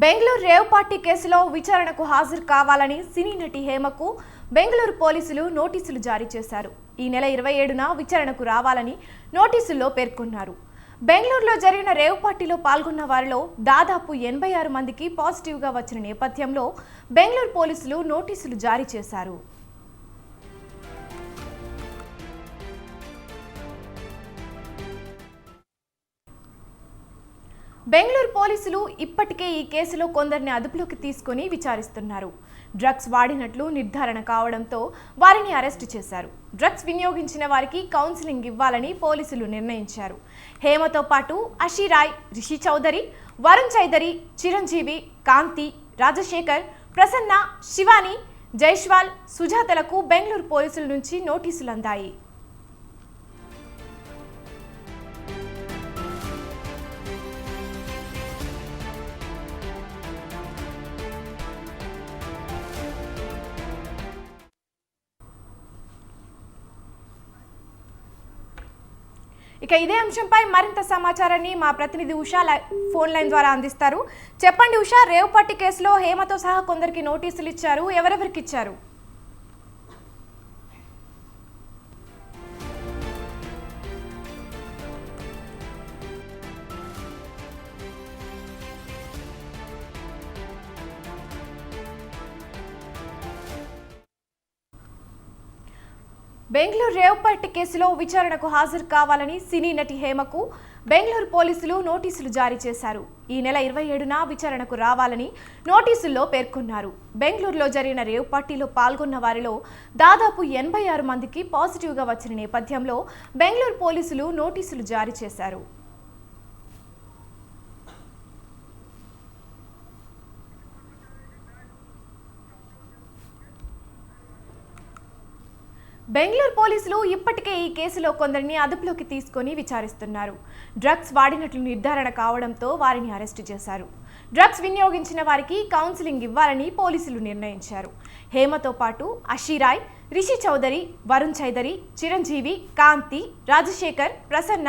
Bengaluru rave party కేసులో విచారణకు హాజరు కావాలని సినీ నటి హేమకు బెంగళూరు పోలీసులు నోటీసులు జారీ చేశారు. ఈ నెల ఇరవై ఏడున విచారణకు రావాలని నోటీసుల్లో పేర్కొన్నారు. బెంగళూరులో జరిగిన రేవ్ పార్టీలో పాల్గొన్న వారిలో దాదాపు ఎనభై ఆరు మందికి పాజిటివ్గా వచ్చిన నేపథ్యంలో బెంగళూరు పోలీసులు నోటీసులు జారీ చేశారు. బెంగళూరు పోలీసులు ఇప్పటికే ఈ కేసులో కొందరిని అదుపులోకి తీసుకొని విచారిస్తున్నారు. డ్రగ్స్ వాడినట్లు నిర్ధారణ కావడంతో వారిని అరెస్టు చేశారు. డ్రగ్స్ వినియోగించిన వారికి కౌన్సిలింగ్ ఇవ్వాలని పోలీసులు నిర్ణయించారు. హేమతో పాటు అషిరాయ్ రిషి చౌదరి వరుణ్ చౌదరి చిరంజీవి కాంతి రాజశేఖర్ ప్రసన్న శివాని జైష్వాల్ సుజాతలకు బెంగళూరు పోలీసుల నుంచి నోటీసులు అందాయి ఇక ఇదే అంశంపై మరింత సమాచారాన్ని మా ప్రతినిధి ఉషా లై- ఫోన్ లైన్ ద్వారా అందిస్తారు. చెప్పండి ఉషా రేవుపట్టి కేసులో హేమతో సహా కొందరికి నోటీసులు ఇచ్చారు. ఎవరెవరికి ఇచ్చారు? బెంగళూరు రేవుపట్టి కేసులో విచారణకు హాజరు కావాలని సినీ నటి హేమకు బెంగళూరు పోలీసులు నోటీసులు జారీ చేశారు. ఈ నెల ఇరవై ఏడున విచారణకు రావాలని నోటీసుల్లో పేర్కొన్నారు. బెంగళూరులో జరిగిన రేవ్ పార్టీలో పాల్గొన్న వారిలో దాదాపు ఎనభై ఆరు మందికి పాజిటివ్గా వచ్చిన నేపథ్యంలో బెంగళూరు పోలీసులు నోటీసులు జారీ చేశారు. బెంగళూరు పోలీసులు ఇప్పటికే ఈ కేసులో కొందరిని అదుపులోకి తీసుకొని విచారిస్తున్నారు. డ్రగ్స్ వాడినట్లు నిర్ధారణ కావడంతో వారిని అరెస్టు చేశారు. డ్రగ్స్ వినియోగించిన వారికి కౌన్సిలింగ్ ఇవ్వాలని పోలీసులు నిర్ణయించారు. హేమతో పాటు అషిరాయ్ రిషి చౌదరి వరుణ్ చౌదరి చిరంజీవి కాంతి రాజశేఖర్ ప్రసన్న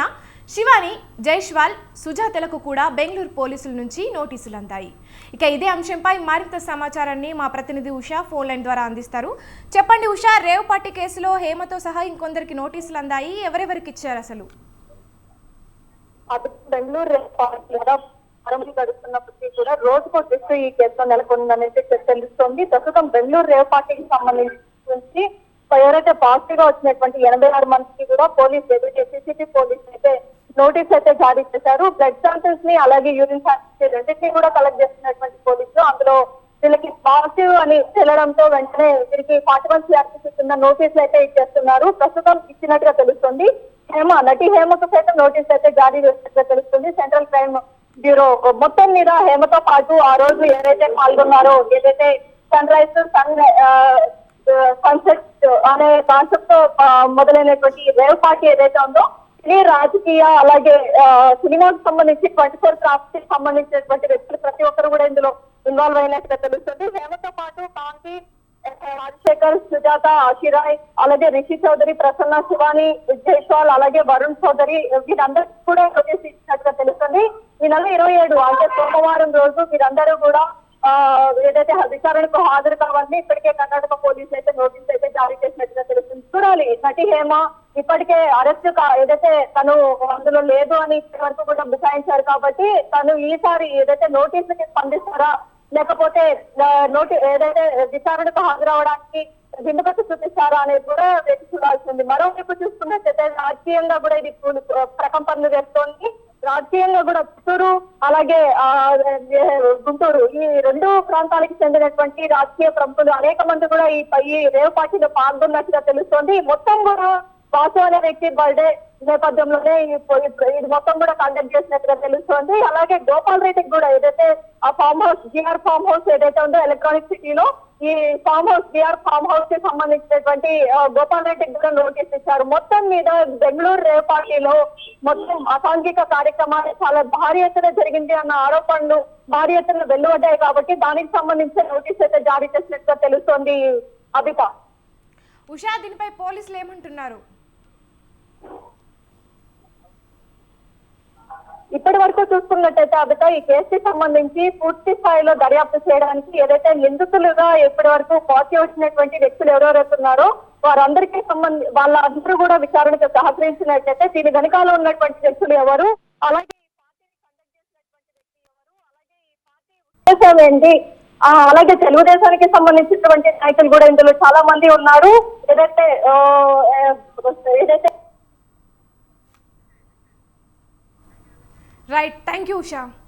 శివాని జైష్వాల్ సుజాతలకు కూడా బెంగళూరు పోలీసుల నుంచి నోటీసులు అందాయి. ఇక ఇదే అంశంపై మరింత సమాచారాన్ని మా ప్రతినిధి ఉషా ఫోన్ లైన్ ద్వారా అందిస్తారు. చెప్పండి ఉషా రేవపాటి కేసులో హేమతో సహా ఇంకొందరికి నోటీసులు అందాయి. ఎవరెవరికి ఇచ్చారు అసలు? అటు బెంగళూరు లేదా వారం కూడా రోజుకో ఈ కేసులో నెలకొందనేసి తెలుస్తోంది ప్రస్తుతం బెంగళూరు రేవ్ పార్టీకి సంబంధించి ఎవరైతే పాజిటివ్గా వచ్చినటువంటి ఎనభై ఆరు మందికి కూడా పోలీస్ ఎదురు పోలీస్ అయితే నోటీస్ అయితే జారీ చేశారు. బ్లడ్ శాంపిల్స్ని అలాగే యూరిన్ శాంపిల్స్ రెండింటినీ కూడా కలెక్ట్ చేస్తున్నటువంటి పోలీసులు. అందులో వీళ్ళకి పాజిటివ్ అని తెలడంతో వెంటనే వీరికి ఫార్టీ వన్ సిఆర్పీసీ కింద నోటీసులు అయితే ఇచ్చేస్తున్నారు. ప్రస్తుతం ఇచ్చినట్టుగా తెలుస్తుంది. హేమ నటి హేమకు సైతం నోటీస్ అయితే జారీ చేసినట్టుగా తెలుస్తుంది. సెంట్రల్ క్రైమ్ బ్యూరో మొత్తం మీద హేమతో పాటు ఆ రోజు ఏదైతే పాల్గొన్నారో ఏదైతే సన్ రైజ్ సన్ సన్సెట్ అనే కాన్సెప్ట్తో మొదలైనటువంటి రేవపాటి పార్టీ ఏదైతే ఉందో ఇది రాజకీయ అలాగే ఆ, సినిమాకు సంబంధించి ట్వంటీ ఫోర్ క్రాఫ్ట్కి సంబంధించినటువంటి వ్యక్తులు ప్రతి ఒక్కరు కూడా ఇందులో ఇన్వాల్వ్ అయినట్టుగా తెలుస్తుంది. వేవతో పాటు కాంతి రాజశేఖర్ సుజాత ఆశిరాయ్ అలాగే రిషి చౌదరి ప్రసన్న శివాని జైస్వాల్ అలాగే వరుణ్ చౌదరి వీరందరికీ కూడా నోటీస్ ఇచ్చినట్టుగా తెలుస్తుంది. ఈ నెల ఇరవై ఏడు అంటే సోమవారం రోజు వీరందరూ కూడా ఏదైతే విచారణకు హాజరు కావాలని ఇప్పటికే కర్ణాటక పోలీసులు అయితే నోటీస్ అయితే జారీ చేసినట్టుగా తెలుస్తుంది. చూడాలి నటి హేమ ఇప్పటికే అరెస్ట్ ఏదైతే తను అందులో లేదు అని ఇప్పటి వరకు కూడా బుకాయించారు కాబట్టి తను ఈసారి ఏదైతే నోటీసు స్పందిస్తారా లేకపోతే ఆ, నోటి ఏదైతే విచారణకు హాజరవడానికి దిండుకట్టు చూపిస్తారా అనేది కూడా వేచి చూడాల్సింది మరోవైపు చూసుకున్నట్లయితే రాజకీయంగా కూడా ఇది ప్రకంపనలు వేస్తోంది. రాజకీయంగా కూడా పుత్తూరు అలాగే ఆ, గుంటూరు ఈ రెండు ప్రాంతాలకు చెందినటువంటి రాజకీయ ప్రముఖులు అనేక మంది కూడా ఈ ఈ రేవ్ పార్టీలో పాల్గొన్నట్టుగా తెలుస్తోంది. మొత్తం కూడా వాసు అనే వ్యక్తి బర్త్డే నేపథ్యంలోనే ఇది మొత్తం కూడా కండక్ట్ చేసినట్టుగా తెలుస్తోంది. అలాగే గోపాల్ రెడ్డికి కూడా ఏదైతే ఆ farm house GR farm house ఏదైతే ఉందో ఎలక్ట్రానిక్ సిటీలో ఈ ఫామ్ హౌస్ జిఆర్ ఫామ్ హౌస్కి సంబంధించినటువంటి గోపాల్ రెడ్డి కూడా నోటీస్ ఇచ్చారు. మొత్తం మీద బెంగళూరు రేవ్ పార్టీలో మొత్తం అసాంఘిక కార్యక్రమాలు చాలా భారీ ఎత్తున జరిగింది అన్న ఆరోపణలు భారీ ఎత్తున వెలువడ్డాయి కాబట్టి దానికి సంబంధించిన నోటీస్ అయితే జారీ చేసినట్టుగా తెలుస్తోంది అభిత ఉషా దీనిపై పోలీసులు ఏమంటున్నారు? ఇప్పటి వరకు చూసుకున్నట్టయితే అబిత ఈ కేసుకి సంబంధించి పూర్తి స్థాయిలో దర్యాప్తు చేయడానికి ఏదైతే నిందితులుగా ఇప్పటి వరకు పార్టీ వచ్చినటువంటి వ్యక్తులు ఎవరెవరైతే ఉన్నారో వారందరికీ సంబంధి వాళ్ళందరూ కూడా విచారణకు సహకరించినట్లయితే దీని వెనకాల ఉన్నటువంటి వ్యక్తులు ఎవరు? అలాగే అలాగే ఉద్దేశం ఏంటి? అలాగే తెలుగుదేశానికి సంబంధించినటువంటి నాయకులు కూడా ఇందులో చాలా మంది ఉన్నారు. ఏదైతే Right. Thank you, Usha.